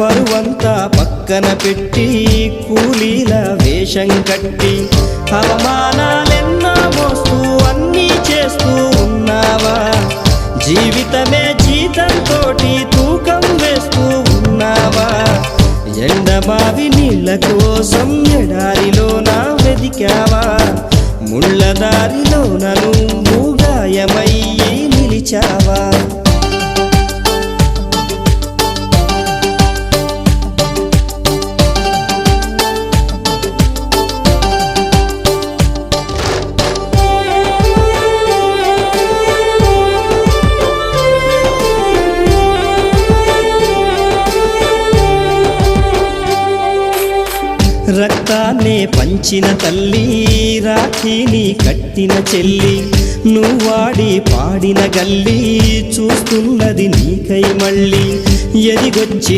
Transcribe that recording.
పరువంతా పక్కన పెట్టి కూలీల వేషం కట్టి అవమానాలెన్నో మోస్తూ అన్నీ చేస్తూ ఉన్నావా? జీవితమే జీతంతోటి తూకం వేస్తూ ఉన్నావా? ఎండమావి నీళ్ళ కోసం ఎడారిలోన వెదికావా ముళ్ళ దారిలోన నువ్వు గాయమయ్యి నిలిచావా? రక్తాన్నే పంచిన తల్లి రాఖీని కట్టిన చెల్లి. నువ్వాడి పాడిన గల్లి చూస్తున్నది నీకై మళ్ళీ. ఎదిగొచ్చి